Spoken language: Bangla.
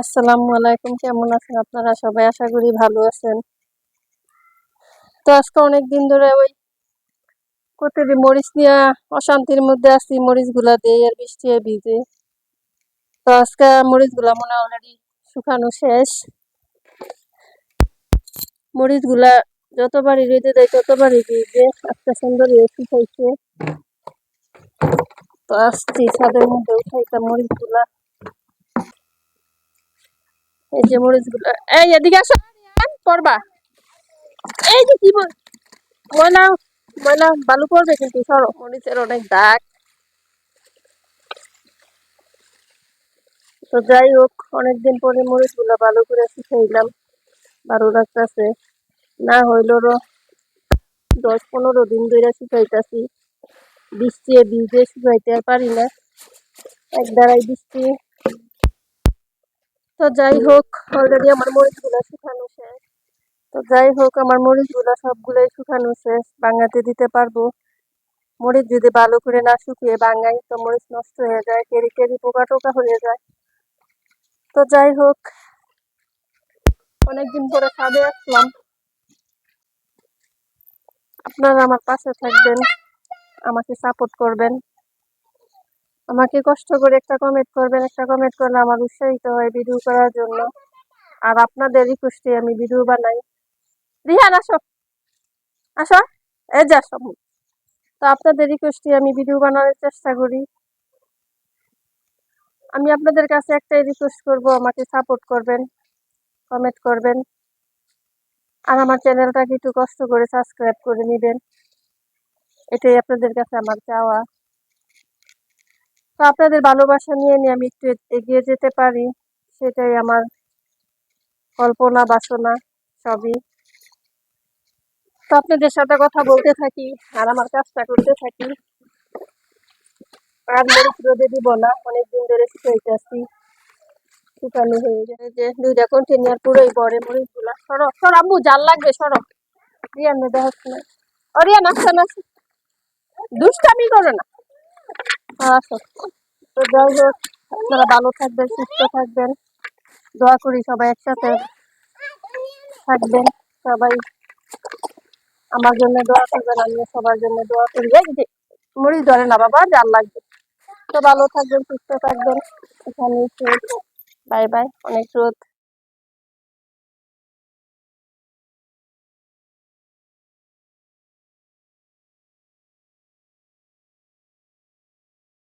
আসসালামু আলাইকুম, কেমন আছেন আপনারা? সবাই আশা করি ভালো আছেন। তো আজকে অনেক দিন ধরে ওই কতটি মরিচ নিয়ে অশান্তির মধ্যে আছি মরিচগুলা দিয়ে আর বৃষ্টি ভিজে। তো আজকে মরিচগুলা মনে অলরেডি শুকানো শেষ। মরিচগুলা যতবারই রেঁধে দেয়, ততবারই ভিজে আজকে সুন্দর শুকাইছে। তো আসছি ছাদের মধ্যে উঠাইতাম মরিচগুলা এই যে মরিচগুলা এই এদিকে আসো। পড়বা এই যে কি ময়লা ময়লা বালু পড়বে কিন্তু, সরো। মরিচের অনেক দাগ। তো যাই হোক, অনেকদিন পরে মরিচগুলা ভালো করে শিখাইলাম ভালো লাগতেছে না হইলেও দশ পনেরো দিন ধরে শিখাইতেছি বৃষ্টি ভিজে শুকাইতে আর পারি না। এক দাঁড়াই বৃষ্টি। তো যাই হোক অলরেডি আমার মরিচগুলা শুকানো শেষ। তো যাই হোক, আমার মরিচগুলা সবগুলোই শুকানো শেষ। বাঙাতে দিতে পারব। মরিচ যদি ভালো করে না শুকিয়ে বাঙাই তো মরিচ নষ্ট হয়ে যায়, কেরি কেরি পোকা টোকা হয়ে যায়। তো যাই হোক, অনেকদিন পরে ছাদে আসলাম। আপনারা আমার পাশে থাকবেন, আমাকে সাপোর্ট করবেন। আমাকে কষ্ট করে একটা কমেন্ট করবেন, একটা কমেন্ট করলে আমার উৎসাহিত হয় ভিডিও করার জন্য। আর আপনাদের রিকোয়েস্টে আমি ভিডিও বানাই। রিহান, আসো। আসো। এই যে তো আপনাদের রিকোয়েস্টে আমি ভিডিও বানানোর চেষ্টা করি। আমি আপনাদের কাছে একটাই রিকোয়েস্ট করব, আমাকে সাপোর্ট করবেন কমেন্ট করবেন। আর আমার চ্যানেলটাকে একটু কষ্ট করে সাবস্ক্রাইব করে নেবেন। এটাই আপনাদের কাছে আমার চাওয়া। তো আপনাদের ভালোবাসা নিয়ে নিয়ে আমি একটু এগিয়ে যেতে পারি, সেটাই আমার কল্পনা, বাসনা, সবই। তো আপনাদের সাথে কথা বলতে থাকি আর আমার কাজটা করতে থাকি। আর মরিচ রোদে দিব না অনেকদিন ধরে শুকাইতেছি শুকানো হয়ে যায় যে দুইটা কন্টেনার পুরোই পরে মরিচগুলা সরো, সর আম্মু, জাল লাগবে, সরো। রিয়ান, দেখা না। ও, রিয়ান, আসছে না দুষ্টামি করো না। তো যাই হোক, আপনারা ভালো থাকবেন, সুস্থ থাকবেন। দোয়া করি সবাই একসাথে থাকবেন, সবাই। আমার জন্য দোয়া করবেন আমি সবার জন্য দোয়া করি। যে মরিচ ধরে না বাবা জাল লাগবে। তো ভালো থাকবেন, সুস্থ থাকবেন। এখানে বাই বাই, অনেক রোদ।